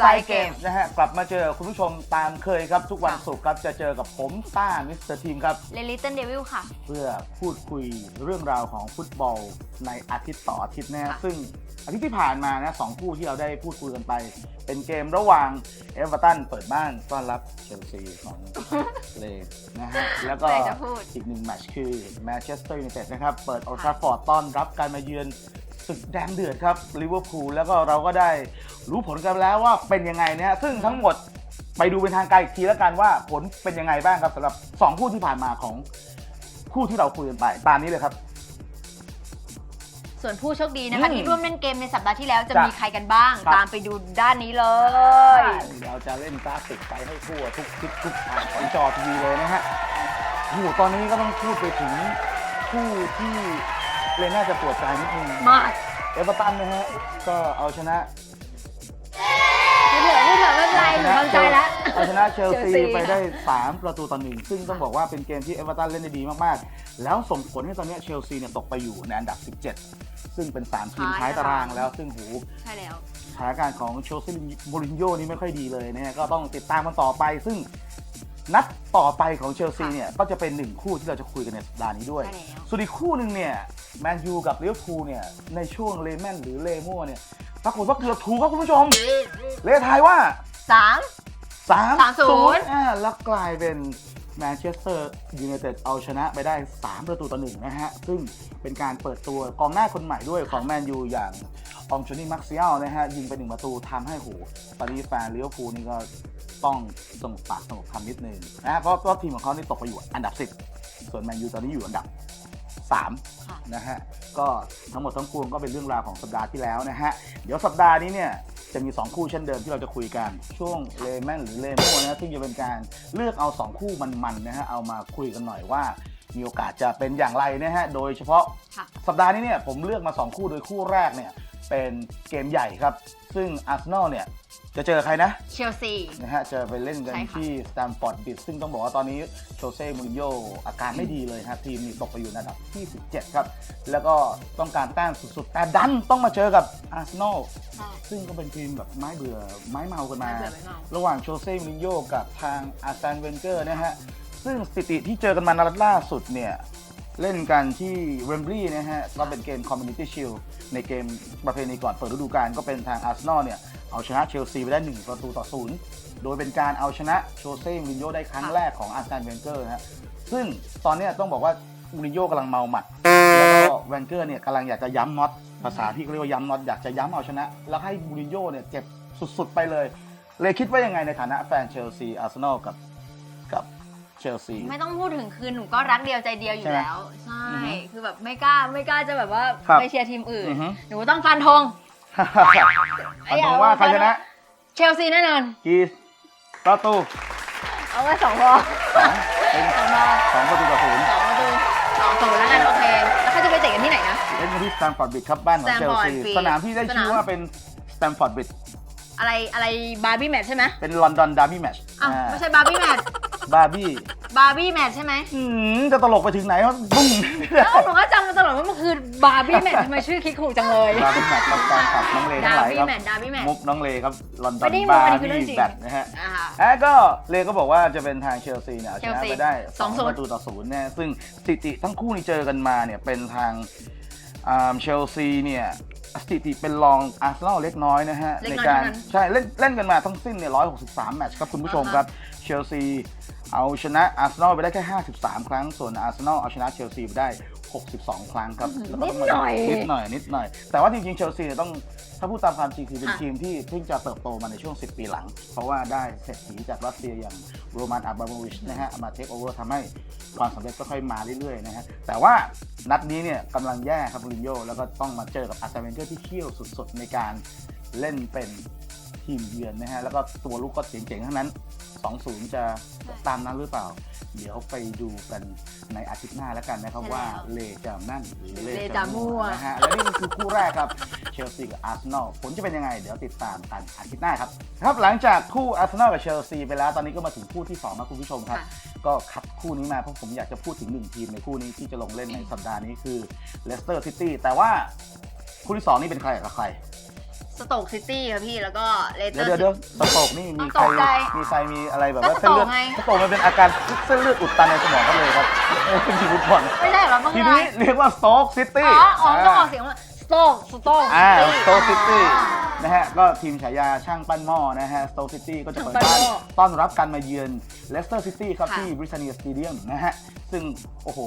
Side Games นะฮะ กลับมาเจอคุณผู้ชมตามเคยครับ ทุกวันค่ะศุกร์ครับ จะเจอกับผมต้ามิสเตอร์ทีมครับ เลลิตเติ้ลเดวิลค่ะ เพื่อพูดคุยเรื่องราวของฟุตบอลในอาทิตย์ต่ออาทิตย์นะฮะค่ะ ซึ่งอาทิตย์ที่ผ่านมานะสองคู่ที่เราได้พูดคุยกันไป เป็นเกมระหว่างเอเวอร์ตันเปิดบ้านต้อนรับเชลซีของเลย์นะฮะแล้วก็เลยจะพูด อีกหนึ่งแมตช์คือแมนเชสเตอร์ยูไนเต็ดนะครับ เปิดออลทราฟอร์ดต้อนรับการมาเยือน ศึกแดงเดือดครับลิเวอร์พูลแล้วก็เราก็ได้รู้ผลกันแล้วว่าเป็นยังไงนะฮะซึ่งทั้งหมดไปดูเป็นทางการอีกทีแล้วกันว่าผลเป็นยังไงบ้างครับสำหรับ 2 คู่ที่ผ่านมาของคู่ที่เราคุยกันไปตามนี้เลยครับ ส่วนผู้โชคดีนะคะ อืมที่ร่วมเล่นเกมในสัปดาห์ที่แล้วจะจ้ะมีใครกันบ้าง ครับ ตามไปดูด้านนี้เลย เราจะเล่นกราฟิกไปให้ทั่วทุกทิศทุกทางของจอทีวีเลยนะฮะโอ้โหตอนนี้ก็ต้องพูดไปถึงคู่ที่ เลยน่าจะปวดใจนิดนึงมากเอเวอร์ตันนะฮะก็เอาชนะไม่เถอะไม่เถอะไม่เป็นไรหนูทำใจแล้ว เอาชนะเชลซีเชลซี ไปได้ 3 ประตูต่อหนึ่งซึ่งต้องบอกว่าเป็นเกมที่เอเวอร์ตันเล่นได้ดีมากๆ แล้วส่งผลให้ตอนนี้เชลซีเนี่ยตกไปอยู่ในอันดับ 17 ซึ่งเป็น 3 ทีมท้ายตารางแล้วซึ่งหู ใช่แล้ว สถานการณ์ของเชลซีมูรินโญ่นี่ไม่ค่อยดีเลยนะฮะก็ต้องติดตามมันต่อไป ซึ่งนัดต่อไปของเชลซีเนี่ยก็จะเป็นหนึ่งคู่ที่เราจะคุยกันในสัปดาห์นี้ด้วย ใช่แล้ว ส่วนอีกคู่หนึ่งเนี่ย แมนยูกับลิเวอร์พูลเนี่ย ในช่วงเลแมนหรือเลมั่วเนี่ย ปรากฏว่าเกือบถูกครับคุณผู้ชม เลทายว่า สาม 3 3-0 อ่าแล้วกลายเป็นแมนเชสเตอร์ยูไนเต็ดเอาชนะไปได้ 3 ประตูต่อหนึ่งนะฮะ ซึ่งเป็นการเปิดตัวกองหน้าคนใหม่ด้วยของแมนยูอย่างองโจนี่มักซิอัลนะฮะ ยิงไปหนึ่งประตูทำให้โหตอนนี้แฟนลิเวอร์พูลนี่ก็ต้องสงบปากสงบคำนิดนึงนะฮะเพราะว่าทีมของเขานี่ตกไปอยู่อันดับ 10 ส่วนแมนยูตอนนี้อยู่อันดับ3 ค่ะนะฮะก็ทั้งหมดทั้งปวงก็เป็นเรื่องราวของสัปดาห์ที่แล้วนะฮะเดี๋ยวสัปดาห์นี้เนี่ยจะมี 2 คู่เช่นเดิมที่เราจะคุยกันช่วงเลแมนหรือเลโม่นะซึ่งจะเป็นการเลือกเอา 2 คู่มันๆนะฮะเอามาคุยกันหน่อยว่า มีโอกาสจะเป็นอย่างไรนะฮะ โดยเฉพาะค่ะสัปดาห์นี้เนี่ยผมเลือกมา 2 คู่โดยคู่แรกเนี่ยเป็นเกมใหญ่ครับ ซึ่งอาร์เซนอลเนี่ยจะเจอใครนะ เชลซี นะฮะจะไปเล่นกันใช่ค่ะ ที่สแตมฟอร์ดบิดซึ่งต้องบอกว่าตอนนี้โชเซ่มูรินโญ่อาการไม่ดีเลยฮะทีมนี่ตกไปอยู่ในอันดับที่ 17 ครับ แล้วก็ต้องการแต้มสุดๆ แต่ดันต้องมาเจอกับอาร์เซนอล ใช่ ซึ่งก็เป็นทีมแบบไม้เบื่อไม้เมากันมา ไม้เบื่อไม้เมา ระหว่างโชเซ่มูรินโญ่กับทางอาร์แซนเวนเกอร์นะฮะ ซึ่งสถิติที่เจอกันมานัดล่าสุดเนี่ย เล่นกันที่เวมบลีย์นะฮะก็เป็นเกมคอมมูนิตี้ชิลในเกมประเพณีก่อนเปิดฤดูกาลก็เป็นทางอาร์เซนอลเนี่ย เอาชนะเชลซีไปได้ 1 ประตูต่อศูนย์โดยเป็นการเอาชนะโชเซ่มูรินโญ่ได้ครั้งแรกของอาร์แซนเวนเกอร์ฮะซึ่งตอนนี้ต้องบอกว่ามูรินโญ่กำลังเมาหมัด แล้วก็แวนเกอร์เนี่ยกำลังอยากจะย้ำน็อตภาษาพี่เขาเรียกว่าย้ำน็อตอยากจะย้ำเอาชนะ แล้วให้มูรินโญ่เนี่ยเจ็บสุดๆไปเลย เลยคิดว่ายังไงในฐานะแฟนเชลซีอาร์เซนอลกับ เชลซี ไม่ต้องพูดถึงคือหนูก็รักเดียวใจเดียวอยู่ใช่ไหมแล้ว ใช่อือฮึคือแบบไม่กล้าไม่กล้าจะแบบว่าครับไปเชียร์ทีมอื่น อือฮึ หนูต้องฟันธงฟันธงว่าใครชนะเชลซีแน่นอน กี่ประตูเอาไว้สองพอสองเป็นสองพอสองประตูต่อศูนย์สองประตูสองศูนย์แล้วกันโอเค แล้วเขาจะไปเตะกันที่ไหนนะ เล่นกันที่สแตมฟอร์ดบิดครับบ้านของเชล Stamford ซี Bridge สนามที่ได้ชื่อสนามว่าเป็นสแตมฟอร์ดบิดอะไรอะไรบาร์บี้แมทใช่ไหมเป็นลอนดอนดาร์บี้แมตช์อ้าวไม่ใช่บาร์บี้แมท บาร์บี้บาร์บี้แมทใช่ไหมอืมจะตลกไปถึงไหนวะบุ้งเอ้าหนูก็จำมาตลอดว่ามันคือบาร์บี้แมททำไมชื่อคิดถูกจังเลย บาร์บี้แมตช์ครับการขับน้องเลทั้ดางหลายร์บี้ครับแมทดาร์บี้แมท มุกน้องเลครับลอนดอไม่นได้มุกบาอันร์นี้คือเรื่บี้องจริงแบทนะฮะ อ่า แล้วก็เลก็บอกว่าจะเป็นทางเชลซีเนี่ยเอาชนะ Chelsea ไปได้สองศูนย์ ประตูต่อศูนย์เนี่ยซึ่งสถิติทั้งคู่นี่เจอกันมาเนี่ยเป็นทางอ่าเชลซีเนี่ย สถิติเป็นรองอาร์เซนอลเล็กน้อยนะฮะเล็กในน้อยการเท่านั้น ใช่เล่นเล่นกันมาทั้งสิ้นเนี่ย163 แมตช์ครับคุณผู้ชมอ่าฮะครับเชลซี เอาชนะอาร์เซนอลไปได้แค่ 53 ครั้ง ส่วนอาร์เซนอลเอาชนะเชลซีไปได้ 62 ครั้งครับแล้วก็นิดต้องมาหน่อยนิดหน่อยนิดหน่อย แต่ว่าจริงๆเชลซีเนี่ยต้องถ้าพูดตามความจริงคือเป็นอะทีมที่เพิ่งจะเติบโตมาในช่วง 10 ปีหลัง เพราะว่าได้เศรษฐีจากรัสเซียอย่างโรมันอับราโมวิชนะฮะมาเทคโอเวอร์ทำให้ความสำเร็จก็ค่อยมาเรื่อยๆนะฮะแต่ว่านัดนี้เนี่ยกำลังแย่ครับมูรินโญ่แล้วก็ต้องมาเจอกับอาร์เซนเวนเกอร์ที่เขี้ยวสุดๆ ในการเล่นเป็นทีมเยือนนะฮะแล้วก็ตัวลูกก็เจ๋งๆทั้งนั้น 2-0 จะตามนั้นหรือเปล่า เดี๋ยวไปดูกันในอาทิตย์หน้าแล้วกันนะครับใช่แล้วว่าเลจามนั่นหรือเลเลจาจามั่มั่ววนะฮะและนี่ก็คือคู่แรกครับเชลซีกับอาร์เซนอลผลจะเป็นยังไง เดี๋ยวติดตามกันอาทิตย์หน้าครับครับหลังจากคู่อาร์เซนอลกับเชลซีไปแล้วตอนนี้ก็มาถึงคู่ที่สองนะคุณผู้ชมครับค่ะก็คัดคู่นี้มาเพราะผมอยากจะพูดถึงหนึ่งทีมในคู่นี้ที่จะลงเล่นในสัปดาห์นี้คือเลสเตอร์ซิตี้แต่ว่าคู่ที่สองนี่เป็นใครกับใคร สโตกซิตี้ค่ะพี่แล้วก็เลเตอเดี๋ยวร์ เดี๋ยวเดี๋ยวสโตกนี่มีใครตกใจมีใครมีอะไรแบบก็ว่าเส้นเลือดสโตกไง สโตกมันเป็นอาการเส้นเลือดอุดตันในสมองเขาเลยครับโอ้เป็นทีมฟุตบอลไม่ใช่เหรอต้องทีไงนี้เรียกว่าสโต๊กซิตี้ อ๋ออ๋อต้องออกเสียงว่าสโตกสโตก อ่าสโต๊กซิตี้นะฮะ ก็ทีมฉายาช่างปั้นหม้อนะฮะสโต๊กซิตี้ก็จะเปิดบ้านต้อนรับการมาเยือนเลสเตอร์ซิตี้ครับที่บริ t านีสเตเดียมนะฮะ ซึ่ง โอ้โห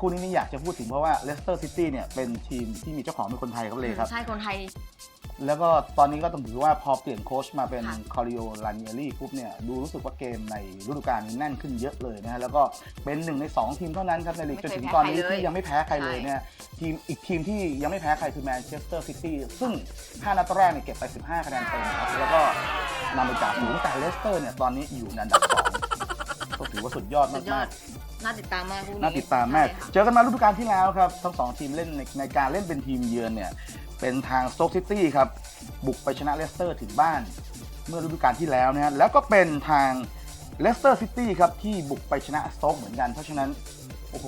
คู่นี้นี่อยากจะพูดถึงเพราะว่าเลสเตอร์ซิตี้เนี่ย เป็นทีมที่มีเจ้าของเป็นคนไทยครับเลยครับ ใช่คนไทย แล้วก็ตอนนี้ก็ต้องถือว่าพอเปลี่ยนโค้ชมาเป็นค่ะคอริโอลาเนียรี่ปุ๊บเนี่ยดูรู้สึกว่าเกมในฤดูกาลนี้แน่นขึ้นเยอะเลยนะฮะแล้วก็เป็นหนึ่งใน 2 ทีมเท่านั้นครับในลีกจนถึงตอนนี้ที่ยังไม่แพ้ใครเลยเนี่ยทีมอีกทีมที่ยังไม่แพ้ใครคือแมนเชสเตอร์ซิตี้ซึ่ง 5 นัดแรกเนี่ยเก็บไป 15 คะแนนเต็มครับแล้วก็นำไปจากฝูงแต่เลสเตอร์เนี่ยตอนนี้อยู่ในอันดับ2ก็ถือว่าสุดยอดสุดยอมาดกน่าติดตามมากคู่ๆนี้น่าติดตามมาก ใช่ค่ะ เจอกันมาฤดูกาลที่แล้วครับ ทั้งสองทีมเล่นในในการเล่นเป็นทีมเยือนเนี่ย เป็นทางสโต๊กซิตี้ครับ บุกไปชนะเลสเตอร์ถึงบ้าน เมื่อฤดูกาลที่แล้วนะฮะแล้วก็เป็นทางเลสเตอร์ซิตี้ครับ ที่บุกไปชนะสโต๊กเหมือนกัน เพราะฉะนั้น โอ้โห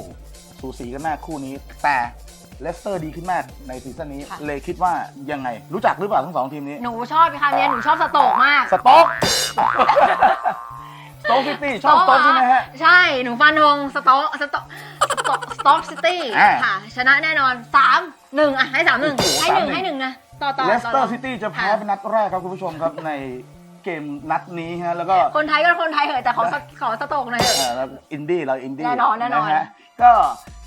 สูสีกันมากคู่นี้ แต่เลสเตอร์ดีขึ้นมากในซีซั่นนี้ ค่ะ เลยคิดว่ายังไง รู้จักหรือเปล่าทั้งสองทีมนี้ หนูชอบคำนี้หนูชอบสโตกมากสโต๊ก สโต๊กซิตี้ชอบสโต๊กใช่ไหมฮะ ใช่ หนูฟันธงสโต๊กสโต๊ก สโต๊กสโต๊กซิตี้อ่า ค่ะ ชนะแน่นอนสามหนึ่งอะ ให้สามหนึ่งโอ้โหให้หนึ่ง3-1 ให้หนึ่งนะ ต่อต่อเลสเตอต่ร์ซิตี้จะแพ้เป็นนัดแรกครับคุณผู้ชมครับ ในเกมนัดนี้ฮะแล้วก็ คนไทยก็คนไทยเหอะแต่ขอสขอสโตกหน่อยเถเอ่อะอแล้วอินดี้เราอินดี้แน่นอนแน่นอน ฮะก็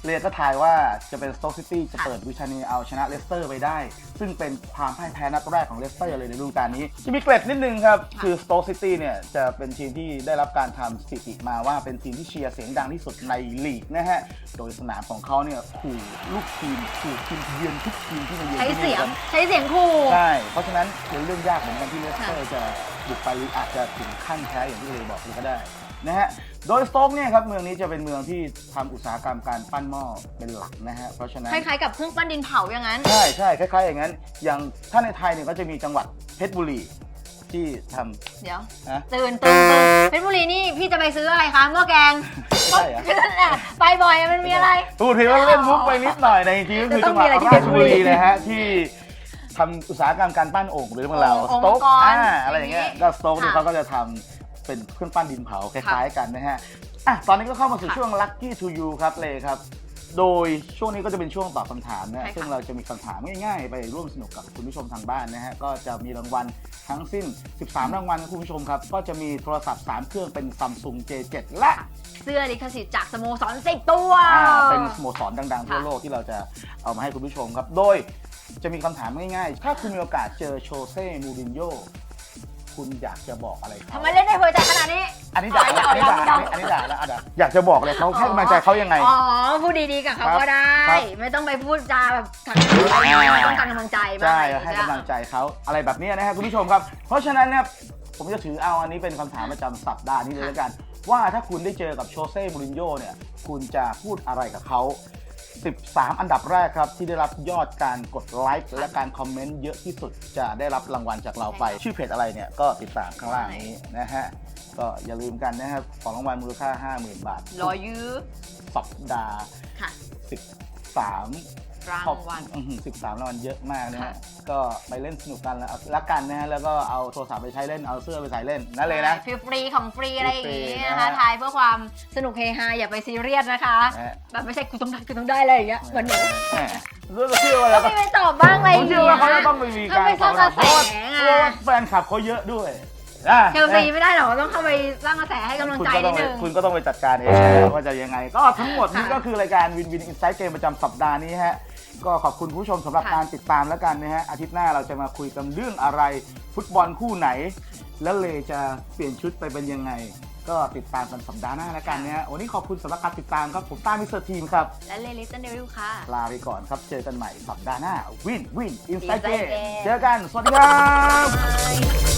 เรียกก็ทายว่าจะเป็นสโต๊กซิตี้จะค่ะเปิดวิชานีเอาชนะเลสเตอร์ไปได้ ซึ่งเป็นความพ่ายแพ้นัดแรกของเลสเตอร์เลยในฤดูกาลนี้ จะมีเกร็ดนิดนึงครับ คือสโต๊กซิตี้เนี่ย จะเป็นทีมที่ได้รับการทำสถิติมาว่าเป็นทีมที่เชียร์เสียงดังที่สุดในลีกนะฮะ โดยสนามของเขาเนี่ยขู่ลูกทีมขู่ทีมเยือนทุกทีมที่มาเยือนใช้ที่เสีนี่ยงกันใช้เสียงคู่ใช่เพราะฉะนั้นเป็นเรื่องยากเหมือนกันที่เลสเตอร์จะบุกไปหรืออาจจะถึงขั้นแพ้อย่างที่เลยบอกเลยก็ได้ นะฮะโดยสโต๊กเนี่ยครับเมืองนี้จะเป็นเมืองที่ทำอุตสาหกรรมการปั้นหม้อเป็นหลักนะฮะเพราะฉะนั้นคล้ายๆกับเครื่องปั้นดินเผาอย่างนั้น ใช่ใช่คล้ายๆ อย่างนั้น อย่างถ้าในไทยเนี่ยก็จะมีจังหวัดเพชรบุรีที่ทำ เดี๋ยวนะตื่นตื่นตื่นเพชรบุรีนี่พี่จะไปซื้ออะไรคะหม้อแกงไม่ใช่เหรอ นั่นแหละไปบ่อยอะมันมีอะไร พูดถึงว่าเล่นมุกไปนิดหน่อยในจริงๆก็คือจะต้จัองงหวัดมีอะไรที่ราชบุเพชรบุรีรีนะฮะที่ทำอุตสาหกรรมการปั้นโอ่งหรือเมืองเราโอ่สงโต๊กองค์กรอ่าอะไรอย่างเงี้ยอย่างงี้ก็สโต๊กเนี่ยค่ะ เขาก็จะทำ เป็นเครื่องปั้นดินเผาคล้ายๆกันนะฮะอะตอนนี้ก็เข้ามาสู่ค่ะช่วง Lucky to you ครับเลยครับ โดยช่วงนี้ก็จะเป็นช่วงตอบคำถามนะใช่ค่ะ ซึ่งเราจะมีคำถามง่ายๆ ไปร่วมสนุกกับคุณผู้ชมทางบ้านนะฮะก็จะมีรางวัลทั้งสิ้น 13 รางวัลนะคุณผู้ชมครับ ก็จะมีโทรศัพท์ 3 เครื่องเป็น Samsung J7 และ เสื้อลิขสิทธิ์จากสโมสรสิบตัว อ่าเป็นสโมสรดังๆทั่วค่ะ โลกที่เราจะเอามาให้คุณผู้ชมครับ โดยจะมีคำถามง่ายๆ ถ้าคุณมีโอกาสเจอโชเซ่มูรินโญ่ คุณอยากจะบอกอะไรเขาทำไมเล่นได้หัวใจขนาดนี้ อันนี้ด่าแล้วอันนี้ด่าเอาอันนี้ด่าแล้วอะด่าอยากจะบอกอะไรเขาให้กำลังใจเขายังไง อ๋อ พูดดีๆกับเขาครับก็ได้ ครับ ไม่ต้องไปพูดจาแบบขัดไม่ต้องการกำลังใจบ้างใช่อะไรอย่างให้เงี้ยกำลังใจเขาอะไรแบบนี้นะครับคุณผู้ชมครับ เพราะฉะนั้นเนี่ยผมจะถือเอาอันนี้เป็นคำถามประจำสัปดาห์นี้เลยแล้วกัน ว่าถ้าคุณได้เจอกับโชเซ่มูรินโญ่เนี่ย คุณจะพูดอะไรกับเขา 13 อันดับแรกครับ ที่ได้รับยอดการกดไลค์และการคอมเมนต์เยอะที่สุดจะได้รับรางวัลจากเราไป ชื่อเพจอะไรเนี่ยก็ติดตามข้างล่างนี้นะฮะ ก็อย่าลืมกันนะครับของรางวัลมูลค่า 50,000 บาทรอยื้อสัปดาห์ค่ะ13 รางวัลอื้อหือ13รางวัลเยอะมากนะฮะค่ะ ก็ไปเล่นสนุกกันแล้วละกันนะฮะแล้วก็เอาโทรศัพท์ไปใช้เล่นเอาเสื้อไปใส่เล่นนั่นเลยนะ ฟรีๆของฟรีอะไรอย่างฟรีงี้ๆนะนะคะฮะทายเพื่อความสนุกเฮฮาอย่าไปซีเรียสนะคะ นะฮะแบบไม่ใช่กูต้องได้กูต้องได้อะไรอย่างเงี้ยเหมือนหนูแหมรู้สึกเชื่อว่าแล้วก็ก็ไม่ไปตอบบ้างอะไรอผมย่างเชื่อเงี้ว่าเขาจะต้องไปมีการก็ไม่สร้างกระแสเพราะว่าเพราะว่าแฟนคลับเขาเยอะด้วยอะเชลซีไม่ได้หรอกต้องเข้าไปสร้างกระแสให้กำลังคุณใจก็ต้นิองดไปนึง คุณก็ต้องไปจัดการเองนะว่าจะยังไง ก็ทั้งหมดนี้ค่ะ ก็คือรายการวินวินอินไซต์เกมประจำสัปดาห์นี้ฮะ ก็ขอบคุณผู้ชมสำหรับค่ะ การติดตามแล้วกันนะฮะอาทิตย์หน้าเราจะมาคุยกันเรื่องอะไรฟุตบอลคู่ไหน แล้วเลจะเปลี่ยนชุดไปเป็นยังไง ก็ติดตามกันสัปดาห์หน้าแล้วกันนะฮะวันนี้ขอบคุณสำหรับการติดตามครับผมต้ามิสเตอร์ทีมครับ และเลลิสตันเดวิลค่ะ ลาไปก่อนครับ เจอกันใหม่สัปดาห์หน้า วินวินอินไซต์เกม Inside Game เจอกัน สวัสดีครับ Bye